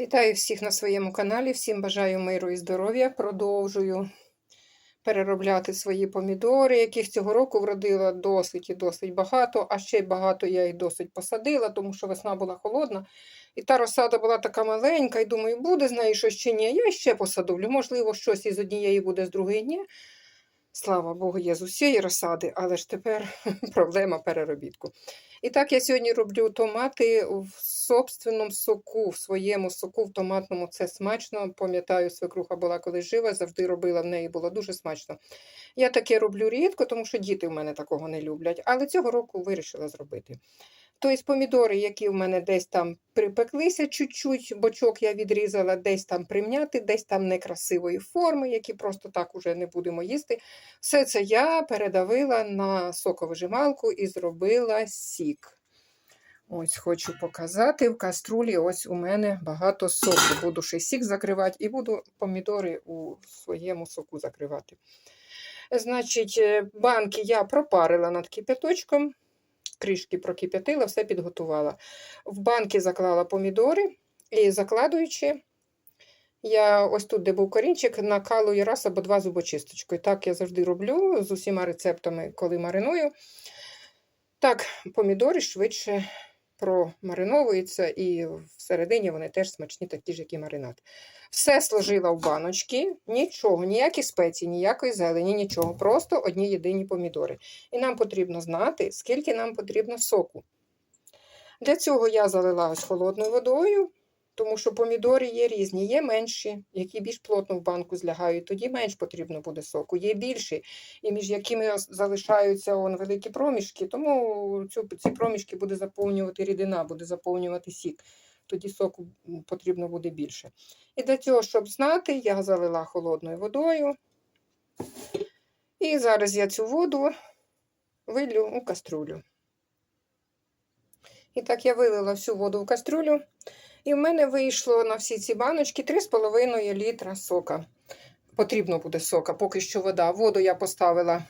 Вітаю всіх на своєму каналі. Всім бажаю миру і здоров'я. Продовжую переробляти свої помідори, яких цього року вродила досить і досить багато, а ще й багато я їх досить посадила, тому що весна була холодна. І та розсада була така маленька, і думаю, буде з неї щось чи ні. Я ще посадовлю. Можливо, щось із однієї буде, з другої ні. Слава Богу, є з усієї розсади, але ж тепер проблема переробітку. І так я сьогодні роблю томати в собственному соку, в своєму соку, в томатному. Це смачно. Пам'ятаю, свекруха була колись жива, завжди робила в неї, було дуже смачно. Я таке роблю рідко, тому що діти в мене такого не люблять, але цього року вирішила зробити. Тобто помідори, які в мене десь там припеклися чуть-чуть, бочок я відрізала, десь там примняти, десь там некрасивої форми, які просто так уже не будемо їсти. Все це я передавила на соковижималку і зробила сік. Ось хочу показати. В каструлі ось у мене багато соку. Буду ще сік закривати і буду помідори у своєму соку закривати. Значить, е, банки я пропарила над кипяточком, кришки прокип'ятила, все підготувала. В банки заклала помідори і закладуючи, я ось тут, де був корінчик, накалую раз або два зубочисточкою. Так я завжди роблю з усіма рецептами, коли мариную. Так, помідори швидше промариновуються, і всередині вони теж смачні, такі ж, як і маринад. Все сложила в баночки, нічого, ніякі спеції, ніякої зелені, нічого. Просто одні єдині помідори. І нам потрібно знати, скільки нам потрібно соку. Для цього я залила ось холодною водою, тому що помідори є різні, є менші, які більш плотно в банку злягають, тоді менш потрібно буде соку. Є більші, і між якими залишаються он, великі проміжки, тому цю, ці проміжки буде заповнювати рідина, буде заповнювати сік. Тоді соку потрібно буде більше. І для цього, щоб знати, я залила холодною водою. І зараз я цю воду вилю у каструлю. І так я вилила всю воду в каструлю. І в мене вийшло на всі ці баночки 3,5 літра сока. Потрібно буде сока, поки що вода. Воду я поставила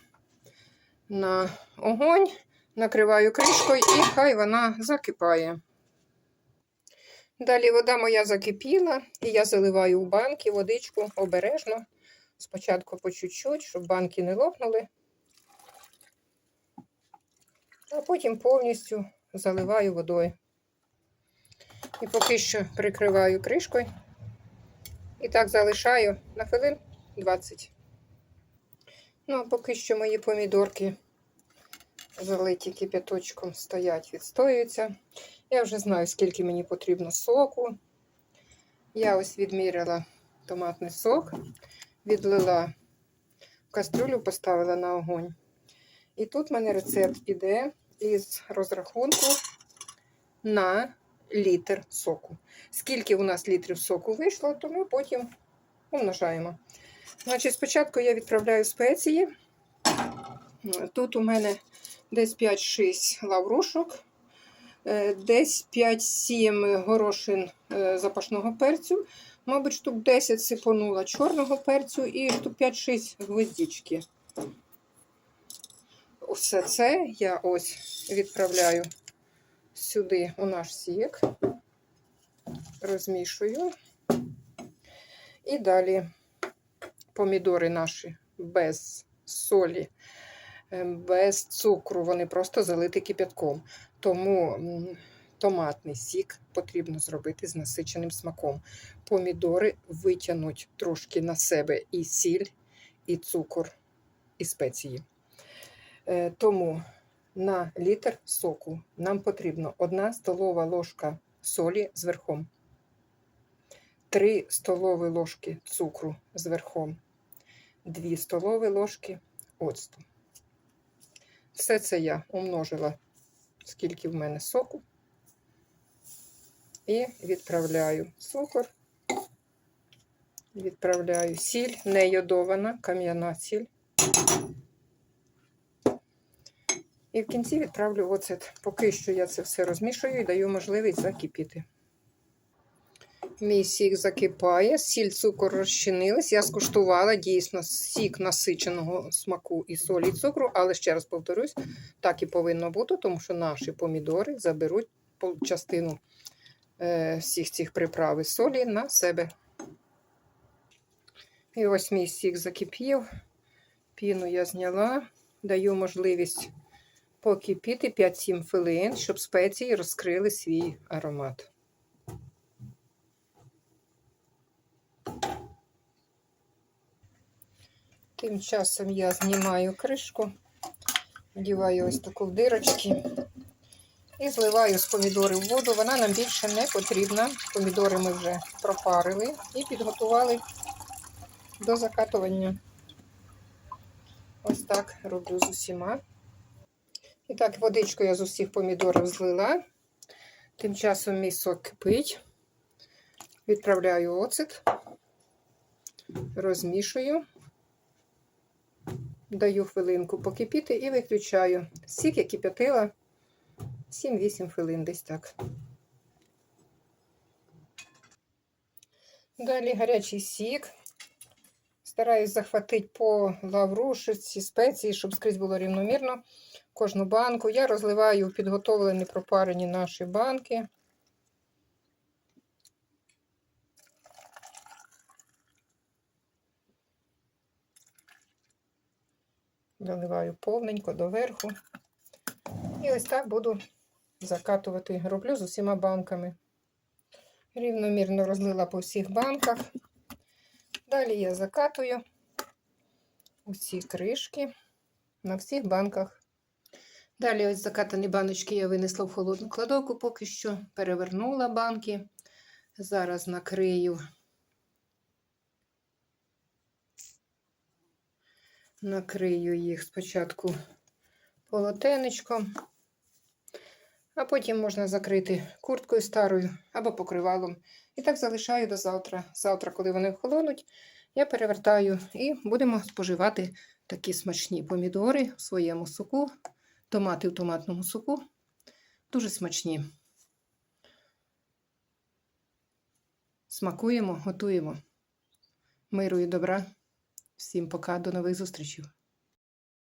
на огонь, накриваю кришкою і хай вона закипає. Далі вода моя закипіла, і я заливаю в банки водичку обережно. Спочатку по чуть-чуть, щоб банки не лопнули. А потім повністю заливаю водою. І поки що прикриваю кришкою. І так залишаю на хвилин 20. Ну, а поки що мої помідорки залиті кип'яточком стоять, відстоюються. Я вже знаю, скільки мені потрібно соку. Я ось відміряла томатний сок, відлила в кастрюлю, поставила на огонь. І тут в мене рецепт іде із розрахунку на літр соку. Скільки у нас літрів соку вийшло, то ми потім умножаємо. Значить, Спочатку я відправляю спеції. Тут у мене десь 5-6 лаврушок, е, десь 5-7 горошин е, запашного перцю, мабуть, штук 10 сипонула чорного перцю і штук 5-6 гвоздички. Все це я ось відправляю сюди у наш сік, розмішую. І далі помідори наші без солі, е, без цукру, вони просто залиті кипятком. Тому томатний сік потрібно зробити з насиченим смаком. Помідори витягнуть трошки на себе і сіль, і цукор, і спеції. Е, Тому на літр соку нам потрібно 1 столова ложка солі з верхом, 3 столові ложки цукру з верхом, 2 столові ложки оцту. Все це я умножила, скільки в мене соку, і відправляю цукор, відправляю сіль, не йодована, кам'яна сіль. І в кінці відправлю оцет. Поки що я це все розмішую і даю можливість закипіти. Мій сік закипає, сіль, цукор розчинились. Я скуштувала дійсно сік насиченого смаку і солі і цукру, але ще раз повторюсь, так і повинно бути, тому що наші помідори заберуть частину е, всіх цих приправ і солі на себе. І ось мій сік закипів. Піну я зняла, даю можливість покипіти 5-7 хвилин, щоб спеції розкрили свій аромат. Тим часом я знімаю кришку, вдіваю ось таку в дирочки і зливаю з помідорів воду. Вона нам більше не потрібна. Помідори ми вже пропарили і підготували до закатування. Ось так роблю з усіма. І так, водичку я з усіх помідорів злила. Тим часом мій сок кипить. Відправляю оцет, розмішую, даю хвилинку покипіти і виключаю. Сік я кип'ятила 7-8 хвилин десь так. Далі гарячий сік. Стараюсь захватити по лаврушиці, спеції, щоб скрізь було рівномірно. Кожну банку. Я розливаю підготовлені пропарені наші банки. Заливаю повненько доверху. І ось так буду закатувати. Роблю з усіма банками. Рівномірно розлила по всіх банках. Далі я закатую усі кришки на всіх банках. Далі ось закатані баночки я винесла в холодну кладовку, поки що перевернула банки. Зараз накрию. Накрию їх спочатку полотенечком, а потім можна закрити курткою старою або покривалом. І так залишаю до завтра. Завтра, коли вони охолонуть, я перевертаю і будемо споживати такі смачні помідори в своєму соку, томати в томатному соку. Дуже смачні. Смакуємо, готуємо. Миру і добра. Всім пока, до нових зустрічей.